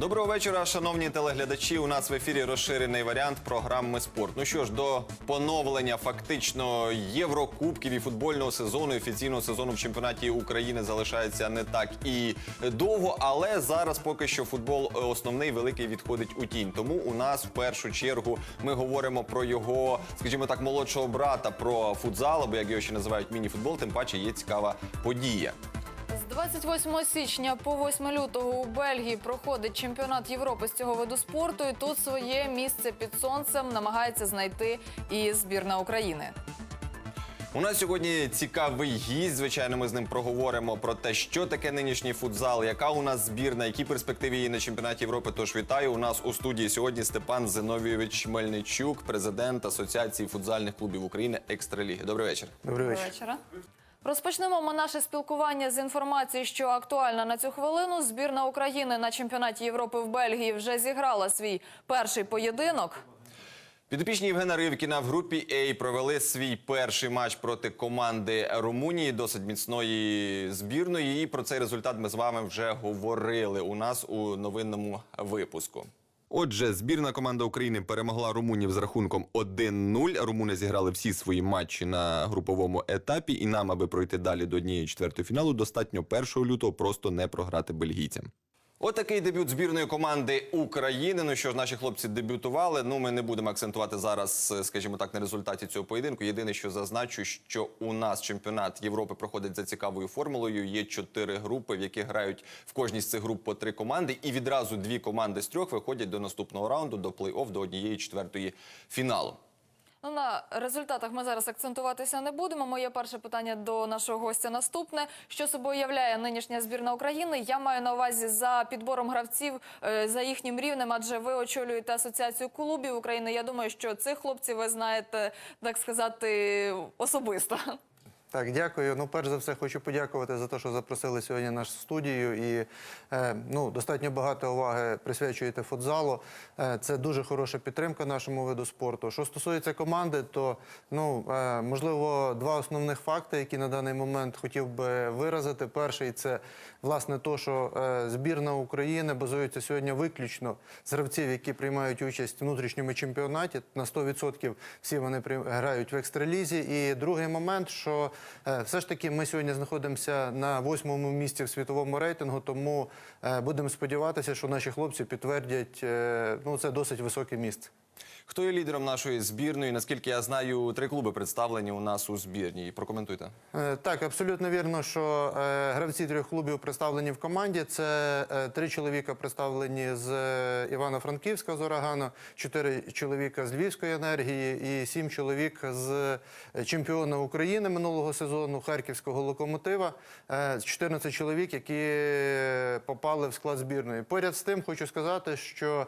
Доброго вечора, шановні телеглядачі. У нас в ефірі розширений варіант програми Спорт. Ну що ж, до поновлення фактично Єврокубків і футбольного сезону, офіційного сезону в чемпіонаті України залишається не так і довго, але зараз поки що футбол основний великий відходить у тінь. Тому у нас в першу чергу ми говоримо про його, скажімо так, молодшого брата, про футзал, або як його ще називають міні-футбол. Тим паче є цікава подія. З 28 січня по 8 лютого у Бельгії проходить чемпіонат Європи з цього виду спорту. І тут своє місце під сонцем намагається знайти і збірна України. У нас сьогодні цікавий гість. Звичайно, ми з ним проговоримо про те, що таке нинішній футзал, яка у нас збірна, які перспективи є на чемпіонаті Європи. Тож вітаю. У нас у студії сьогодні Степан Зиновійович Мельничук, президент Асоціації футзальних клубів України Екстраліги. Добрий вечір. Добрий вечір. Розпочнемо ми наше спілкування з інформації, що актуальна на цю хвилину. Збірна України на чемпіонаті Європи в Бельгії вже зіграла свій перший поєдинок. Підопічні Євгена Ривкіна в групі А провели свій перший матч проти команди Румунії, досить міцної збірної. І про цей результат ми з вами вже говорили у нас у новинному випуску. Отже, збірна команда України перемогла румунів з рахунком 1-0. Румуни зіграли всі свої матчі на груповому етапі, і нам, аби пройти далі до однієї четвертої фіналу, достатньо 1 лютого просто не програти бельгійцям. Отакий дебют збірної команди України. Ну що ж, наші хлопці дебютували. Ну, ми не будемо акцентувати зараз, е, скажімо так, на результаті цього поєдинку. Єдине, що зазначу, що у нас чемпіонат Європи проходить за цікавою формулою. Є чотири групи, в яких грають в кожній з цих груп по три команди, і відразу дві команди з трьох виходять до наступного раунду, до плей-офф, до однієї четвертої фіналу. Ну, на результатах ми зараз акцентуватися не будемо. Моє перше питання до нашого гостя наступне: що собою являє нинішня збірна України? Я маю на увазі за підбором гравців е, за їхнім рівнем, адже ви очолюєте асоціацію клубів України. Я думаю, що цих хлопців ви знаєте, так сказати, особисто. Так, дякую. Ну, перш за все, хочу подякувати за те, що запросили сьогодні нашу студію. І е, ну, достатньо багато уваги присвячуєте футзалу. Е, це дуже хороша підтримка нашому виду спорту. Що стосується команди, то ну е, можливо два основних факти, які на даний момент хотів би виразити. Перший це власне то, що е, збірна України базується сьогодні виключно з гравців, які приймають участь в внутрішньому чемпіонаті. На 100% всі вони грають в екстралізі. І другий момент, що е, все ж таки ми сьогодні знаходимося на восьмому місці в світовому рейтингу, тому е, будемо сподіватися, що наші хлопці підтвердять ну це досить високе місце. Хто є лідером нашої збірної? Наскільки я знаю, три клуби представлені у нас у збірній. Прокоментуйте. Е, Так, абсолютно вірно, що е, гравці трьох клубів представлені в команді. Це е, три чоловіка представлені з Івано-Франківська з Урагану, чотири чоловіка з Львівської енергії і сім чоловік з чемпіона України минулого сезону Харківського локомотива. Е, 14 чоловік, які попали в склад збірної. Поряд з тим хочу сказати, що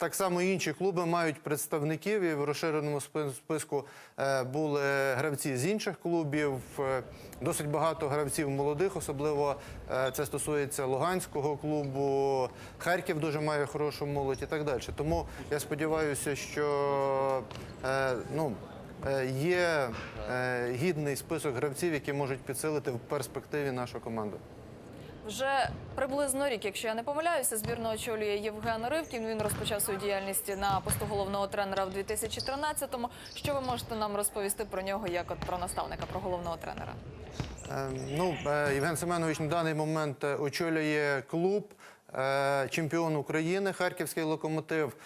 так само інші клуби мають представників і в розширеному спи- списку е, були гравці з інших клубів. е, Досить багато гравців молодих, особливо е, це стосується Луганського клубу. Харків дуже має хорошу молодь і так далі. Тому я сподіваюся, що ну. Є гідний список гравців, які можуть підсилити в перспективі нашу команду. Вже приблизно рік, якщо я не помиляюся, збірну очолює Євген Ривкін. Він розпочав свою діяльність на посту головного тренера в 2013-му. Що ви можете нам розповісти про нього як от про наставника, про головного тренера? Е, Ну, е, Євген Семенович на даний момент е, очолює клуб. е, Чемпіон України, харківський локомотив.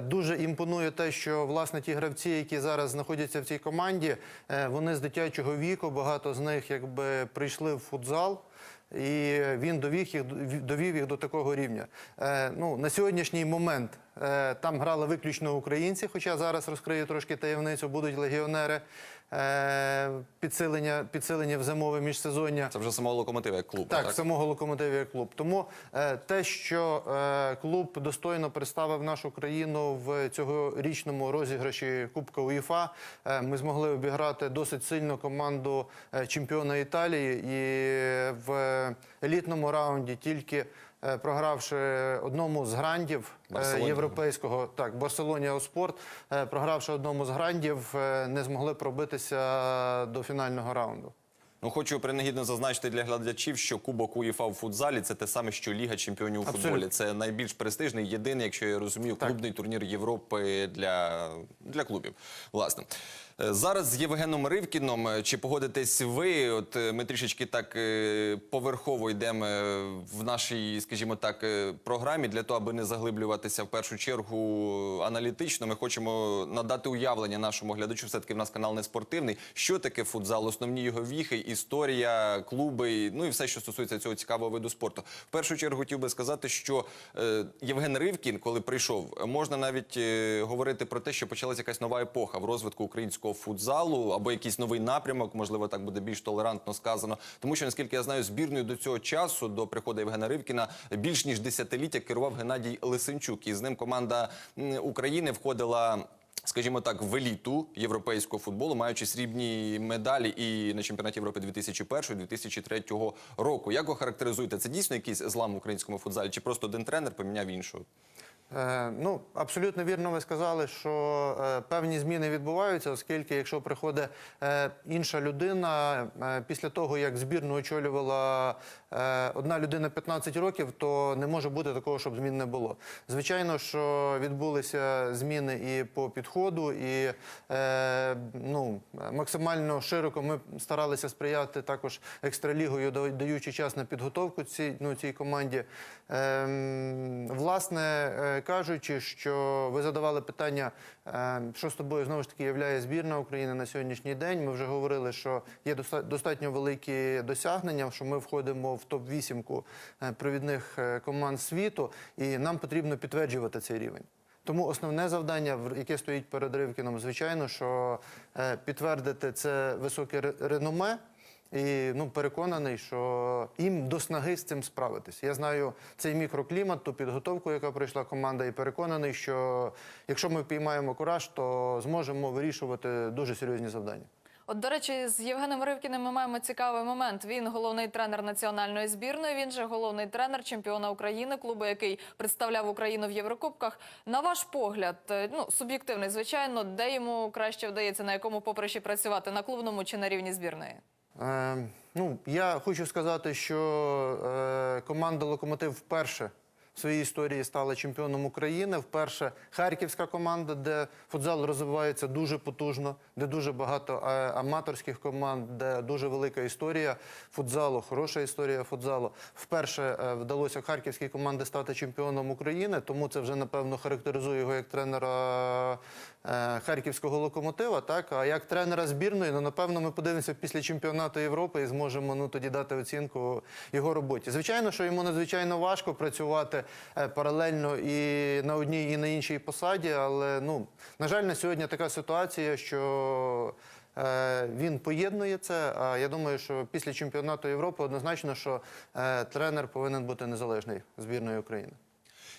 Дуже імпонує те, що власне ті гравці, які зараз знаходяться в цій команді, вони з дитячого віку, багато з них якби прийшли в футзал. І він довів їх довів їх до такого рівня. Е, ну на сьогоднішній момент е, там грали виключно українці, хоча зараз розкрию трошки таємницю, будуть легіонери. Е, підсилення, підсилення в зимове міжсезоння. Це вже самого локомотива як клуб. Так, самого локомотиву як клуб. Тому е, те, що е, клуб достойно представив нашу країну в цьогорічному розіграші Кубка УЄФА, ми змогли обіграти досить сильну команду чемпіона Італії і в елітному раунді тільки. Е, Програвши одному з грандів е, Барселоні. європейського, так Барселоні Спорт, програвши одному з грандів, е, не змогли пробитися до фінального раунду. Ну хочу принагідно зазначити для глядачів, що Кубок УЄФА у футзалі це те саме, що Ліга чемпіонів у Абсолютно. футболі. Це найбільш престижний, єдиний, якщо я розумію, Так. клубний турнір Європи для, для клубів. Власне. Е, Зараз з Євгеном Ривкіном. е, Чи погодитесь ви? От е, ми трішечки так поверхово йдемо в нашій, скажімо так, програмі для того, аби не заглиблюватися в першу чергу аналітично. Ми хочемо надати уявлення нашому глядачу. Все таки в нас канал не спортивний. Що таке футзал? Основні його віхи, історія, клуби, ну і все, що стосується цього цікавого виду спорту. В першу чергу хотів би сказати, що Євген Ривкін, коли прийшов, можна навіть говорити про те, що почалася якась нова епоха в розвитку українського футзалу або якийсь новий напрямок, можливо, так буде більш толерантно сказано. Тому що наскільки я знаю, збірною до цього часу, до приходу Євгена Ривкіна, більш ніж десятиліття керував Геннадій Лисенчук, і з ним команда України входила. Скажімо так, в еліту європейського футболу, маючи срібні медалі і на чемпіонаті Європи 2001-2003 року. Як ви характеризуєте? Це дійсно якийсь злам в українському футзалі? Чи просто один тренер поміняв іншого? Е, Ну, абсолютно вірно ви сказали, що е, певні зміни відбуваються, оскільки якщо приходить е, інша людина після того, як збірну очолювала одна людина 15 років, то не може бути такого, щоб змін не було. Звичайно, що відбулися зміни і по підходу, і ну, максимально широко ми старалися сприяти також екстралігою, да- даючи час на підготовку цій, ну, цій команді. Ем, власне кажучи, що ви задавали питання, е, що з тобою знову ж таки являє збірна України на сьогоднішній день. Ми вже говорили, що є достатньо великі досягнення, що ми входимо в топ 8 провідних е, команд світу, і нам потрібно підтверджувати цей рівень. Тому основне завдання, яке стоїть перед Ривкіном, звичайно, що е, підтвердити це високе ре- реноме. І ну переконаний, що їм до снаги з цим справитись. Я знаю цей мікроклімат, ту підготовку, яка пройшла команда, і переконаний, що якщо ми впіймаємо кураж, то зможемо вирішувати дуже серйозні завдання. От, до речі, з Євгеном Ривкіним ми маємо цікавий момент. Він головний тренер національної збірної. Він же головний тренер чемпіона України, клубу, який представляв Україну в Єврокубках. На ваш погляд, е, ну суб'єктивний, звичайно, де йому краще вдається, на якому поприщі працювати на клубному чи на рівні збірної? Е, ну, я хочу сказати, що е, команда Локомотив вперше в своїй історії стала чемпіоном України. Вперше харківська команда, де футзал розвивається дуже потужно, де дуже багато е, аматорських команд, де дуже велика історія футзалу, хороша історія футзалу. Вперше е, вдалося харківській команді стати чемпіоном України, тому це вже напевно характеризує його як тренера е, харківського локомотива. Так а як тренера збірної, ну напевно, ми подивимося після чемпіонату Європи і зможемо ну тоді дати оцінку його роботі. Звичайно, що йому надзвичайно важко працювати е, паралельно і на одній, і на іншій посаді, але ну на жаль, на сьогодні така ситуація, що. е, Він поєднує це. А я думаю, що після чемпіонату Європи однозначно, що е, тренер повинен бути незалежний збірної України.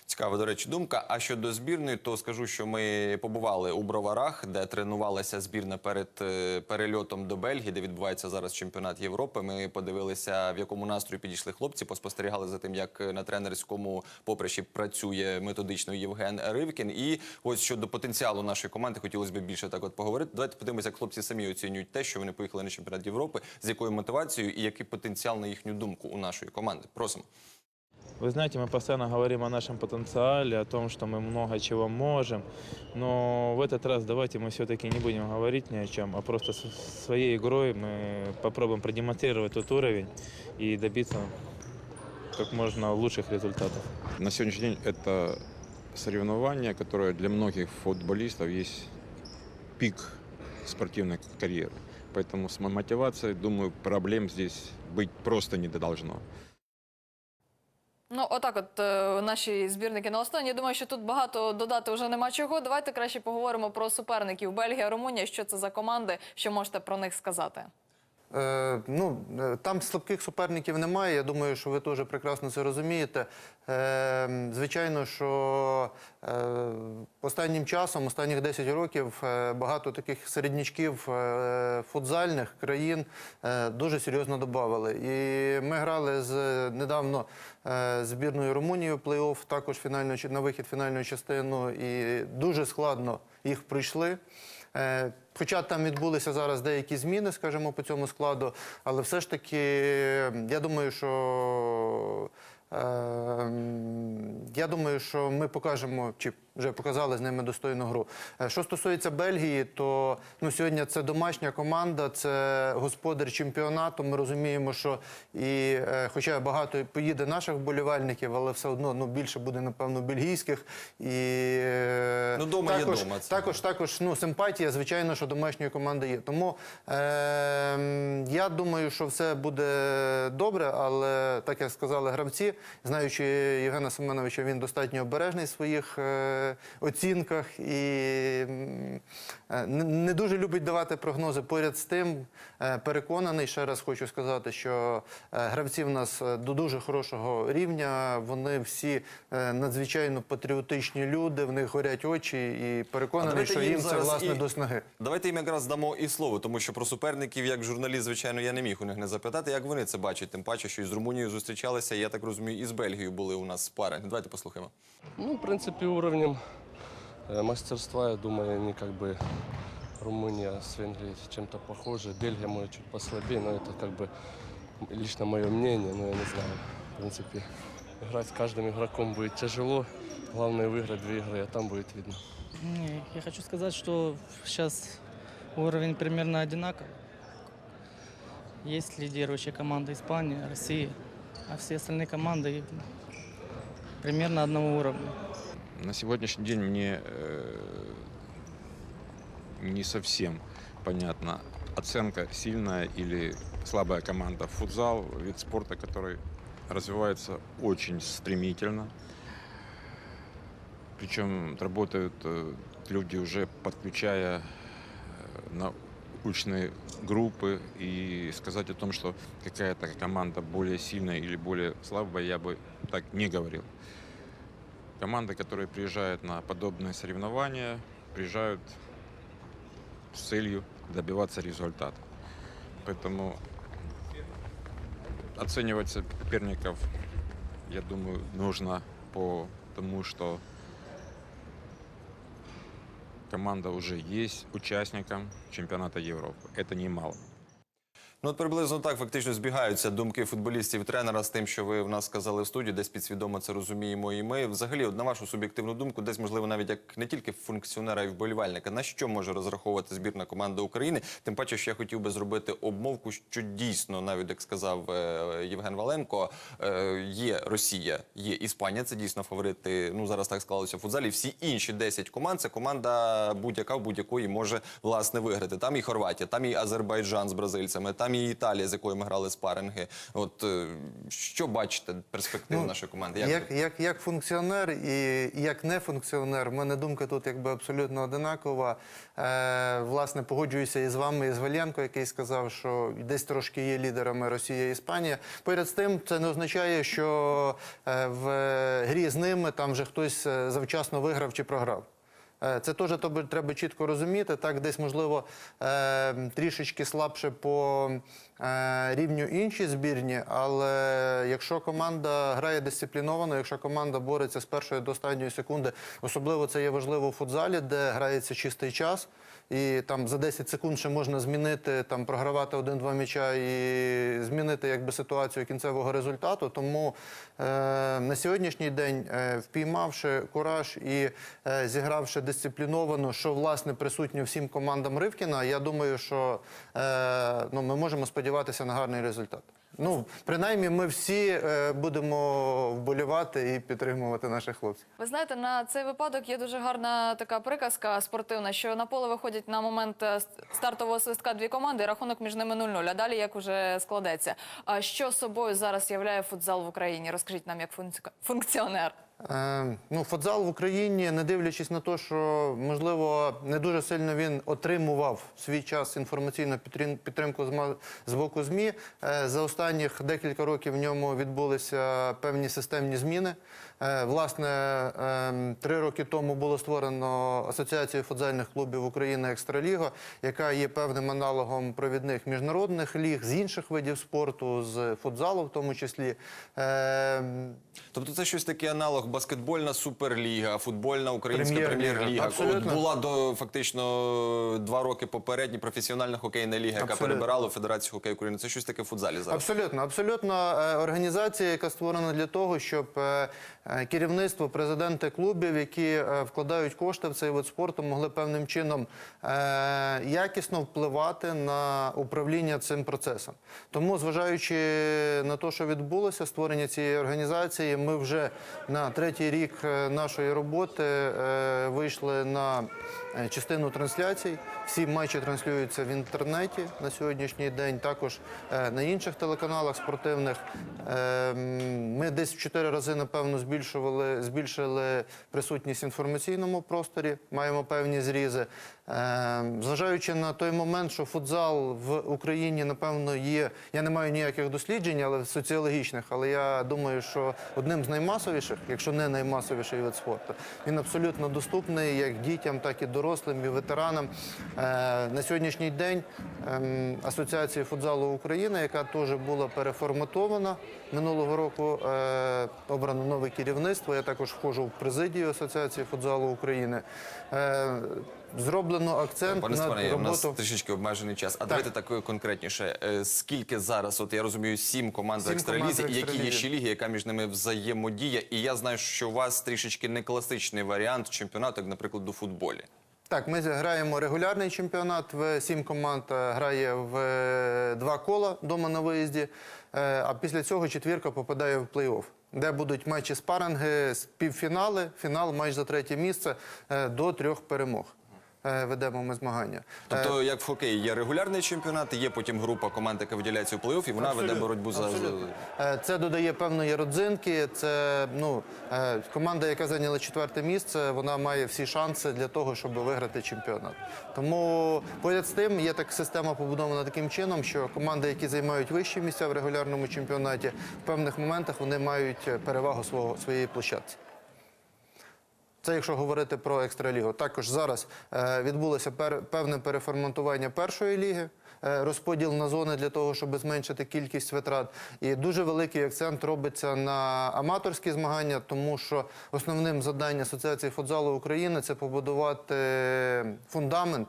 Цікава, до речі, думка. А щодо збірної, то скажу, що ми побували у Броварах, де тренувалася збірна перед е, перельотом до Бельгії, де відбувається зараз чемпіонат Європи. Ми подивилися, в якому настрої підійшли хлопці, поспостерігали за тим, як на тренерському поприщі працює методично Євген Ривкін. І ось щодо потенціалу нашої команди, хотілося б більше так от поговорити. Давайте подивимося, як хлопці самі оцінюють те, що вони поїхали на чемпіонат Європи, з якою мотивацією і який потенціал на їхню думку у нашої команди. Просимо. Вы знаете, мы постоянно говорим о нашем потенциале, о том, что мы много чего можем. Но в этот раз давайте мы все-таки не будем говорить ни о чем, а просто своей игрой мы попробуем продемонстрировать тот уровень и добиться как можно лучших результатов. На сегодняшний день это соревнование, которое для многих футболистов есть пик спортивной карьеры. Поэтому с мотивацией, думаю, проблем здесь быть просто не должно. Ну, отак, от е, наші збірники на останні. Я думаю, що тут багато додати вже нема чого. Давайте краще поговоримо про суперників Бельгія, Румунія. Що це за команди? Що можете про них сказати? Е, ну, е, там слабких суперників немає. Я думаю, що ви теж прекрасно це розумієте. Е, звичайно, що останнім часом, останніх 10 років, багато таких середнячків футзальних країн дуже серйозно додавали. І ми грали з недавно збірною Румунії в плей-офф, також фінальну, на вихід в фінальну частину, і дуже складно їх пройшли. Е, Хоча там відбулися зараз деякі зміни, скажімо, по цьому складу, але все ж таки, я думаю, що е, я думаю, що ми покажемо, чи вже показали з ними достойну гру. Е, Що стосується Бельгії, то ну, сьогодні це домашня команда, це господар чемпіонату. Ми розуміємо, що і е, хоча багато поїде наших вболівальників, але все одно ну, більше буде, напевно, бельгійських. І, е, Ну, дома є також, дома, це. також, також ну, симпатія, звичайно, що домашньої команди є. Тому е, я думаю, що все буде добре, але так як сказали гравці, знаючи Євгена Семеновича, він достатньо обережний своїх е, оцінках і е, не, дуже любить давати прогнози. Поряд з тим, е, переконаний, ще раз хочу сказати, що е, гравці в нас до дуже хорошого рівня. Вони всі надзвичайно патріотичні люди, в них горять очі, і переконаний, що їм їм це власне і- до снаги. Давайте їм якраз дамо і слово, тому що про суперників, як журналіст, звичайно, я не міг у них не запитати, як вони це бачать. Тим паче, що і з Румунією зустрічалися, я так розумію, і з Бельгією були у нас пари. Давайте послухаємо. Ну, в принципе, уровнем э, мастерства, я думаю, они как бы Румыния с Венгрией чем-то похожи. Бельгия может чуть послабее, но это как бы лично мое мнение, но я не знаю. В принципе, играть с каждым игроком будет тяжело. Главное выиграть две игры, а там будет видно. Я хочу сказать, что сейчас уровень примерно одинаковый. Есть лидирующая команда Испания, Россия, а все остальные команды примерно одного уровня. На сегодняшний день мне э, не совсем понятна оценка сильная или слабая команда. Футзал – вид спорта, который развивается очень стремительно. Причем работают э, люди уже подключая э, научные группы и сказать о том, что какая-то команда более сильная или более слабая, я бы так не говорил. Команды, которые приезжают на подобные соревнования, приезжают с целью добиваться результата. Поэтому оценивать соперников, я думаю, нужно по тому, что команда уже есть участником чемпионата Европы. Это немало. Ну, от приблизно так фактично збігаються думки футболістів тренера з тим, що ви в нас сказали в студії, десь підсвідомо це розуміємо. І ми взагалі, от на вашу суб'єктивну думку, десь можливо навіть як не тільки функціонера і вболівальника, на що може розраховувати збірна команда України? Тим паче, що я хотів би зробити обмовку, що дійсно, навіть як сказав е, Євген Валенко, е, є Росія, є Іспанія. Це дійсно фаворити. Ну зараз так склалося в футзалі. Всі інші 10 команд це команда будь-яка будь-якої може власне виграти. Там і Хорватія, там і Азербайджан з бразильцями, там і Італія, з якою ми грали спаринги. От е, що бачите перспективу Ну, нашої команди? Як, ви? як, як, функціонер і як не функціонер, в мене думка тут якби абсолютно одинакова. Е, власне, погоджуюся і з вами, і з Валєнко, який сказав, що десь трошки є лідерами Росія і Іспанія. Поряд з тим, це не означає, що е, в грі з ними там вже хтось е, завчасно виграв чи програв. Е, Це теж треба чітко розуміти. Так, десь можливо е, трішечки слабше по рівню інші збірні, але якщо команда грає дисципліновано, якщо команда бореться з першої до останньої секунди, особливо це є важливо у футзалі, де грається чистий час. І там за 10 секунд ще можна змінити, там програвати один-два м'яча і змінити якби ситуацію кінцевого результату. Тому е, на сьогоднішній день, е, впіймавши кураж і е, зігравши дисципліновано, що власне присутньо всім командам Ривкіна, я думаю, що е, ну, ми можемо сподіватися на гарний результат. Ну, принаймні, ми всі е, будемо вболівати і підтримувати наших хлопців. Ви знаєте, на цей випадок є дуже гарна така приказка спортивна, що на поле виходять на момент е, стартового свистка дві команди, і рахунок між ними 0-0, а далі як уже складеться. А що собою зараз являє футзал в Україні? Розкажіть нам як функціонер. Е, ну, футзал в Україні, не дивлячись на те, що можливо не дуже сильно він отримував в свій час інформаційну підтрим- підтримку з боку ЗМІ. е, За останніх декілька років в ньому відбулися певні системні зміни. Е, Власне, ем, три роки тому було створено Асоціацію футзальних клубів України Екстраліга, яка є певним аналогом провідних міжнародних ліг з інших видів спорту, з футзалу в тому числі. Ем, Тобто це щось таке аналог баскетбольна суперліга, футбольна українська Прем'єр-ліга. От була до фактично два роки попередні професіональна хокейна ліга, яка перебирала у Федерацію хокею України. Це щось таке в футзалі зараз. Абсолютно, абсолютно е, організація, яка створена для того, щоб е, керівництво, президенти клубів, які е, вкладають кошти в цей вид спорту, могли певним чином е, якісно впливати на управління цим процесом. Тому, зважаючи на те, що відбулося, створення цієї організації, ми вже на третій рік е, нашої роботи е, вийшли на е, частину трансляцій. Всі матчі транслюються в інтернеті на сьогоднішній день, також е, на інших телеканалах спортивних. Е, Ми десь в чотири рази, напевно, збільшили присутність в інформаційному просторі, маємо певні зрізи. Е, Зважаючи на той момент, що футзал в Україні, напевно, є. Я не маю ніяких досліджень, але соціологічних, але я думаю, що одним з наймасовіших, якщо не наймасовіший вид спорту, він абсолютно доступний як дітям, так і дорослим, і ветеранам. Е, На сьогоднішній день ем, Асоціація футзалу України, яка теж була переформатована минулого року, е, обрано нове керівництво. Я також входжу в президію Асоціації футзалу України. Зроблено акцент Пане на Степане, у нас роботу. трішечки обмежений час. А давайте так конкретніше. Е, Скільки зараз, от я розумію, сім команд в Сім екстралізі, в і які є «Екстралізі». ще ліги, яка між ними взаємодія. І я знаю, що у вас трішечки не класичний варіант чемпіонату, як, наприклад, у футболі. Так, ми граємо регулярний чемпіонат. В сім команд е, грає в е, два кола дома на виїзді. Е, А після цього четвірка попадає в плей-офф, де будуть матчі спаринги, півфінали, фінал, матч за третє місце е, до трьох перемог. Е, Ведемо ми змагання. Е, Тобто, як в хокеї є регулярний чемпіонат, є потім група команд, яка виділяється у плей-офф, і вона веде боротьбу за абсолютно. Е, Це додає певної родзинки. Це ну е, команда, яка зайняла четверте місце, вона має всі шанси для того, щоб виграти чемпіонат. Тому поряд з тим є так система побудована таким чином, що команди, які займають вищі місця в регулярному чемпіонаті, в певних моментах вони мають е, перевагу свого своєї площадці. Це якщо говорити про екстралігу. Також зараз е, відбулося певне переформатування першої ліги, е, розподіл на зони для того, щоб зменшити кількість витрат. І дуже великий акцент робиться на аматорські змагання, тому що основним завданням Асоціації футзалу України це побудувати фундамент.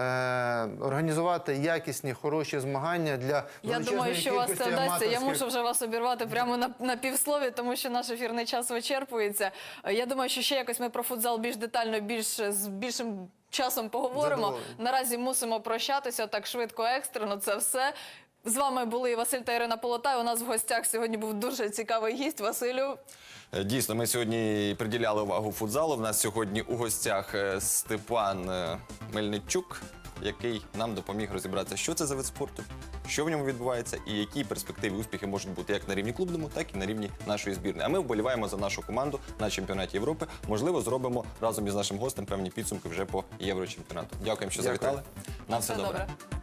Е, Організувати якісні, хороші змагання для Я думаю, що у вас це вдасться. Я мушу вже вас обірвати прямо на, на півслові, тому що наш ефірний час вичерпується. Е, Я думаю, що ще якось ми про футзал більш детально, більш з більшим часом поговоримо. Наразі мусимо прощатися так швидко, екстрено. Це все. З вами були Василь та Ірина Полотай. У нас в гостях сьогодні був дуже цікавий гість. Василю, Е, Дійсно, ми сьогодні приділяли увагу футзалу. В нас сьогодні у гостях е, Степан е, Мельничук, який нам допоміг розібратися, що це за вид спорту, що в ньому відбувається, і які перспективи успіхи можуть бути як на рівні клубному, так і на рівні нашої збірної. А ми вболіваємо за нашу команду на чемпіонаті Європи. Можливо, зробимо разом із нашим гостем певні підсумки вже по єврочемпіонату. Дякуємо, що Дякую. завітали. На все, все добре. добре.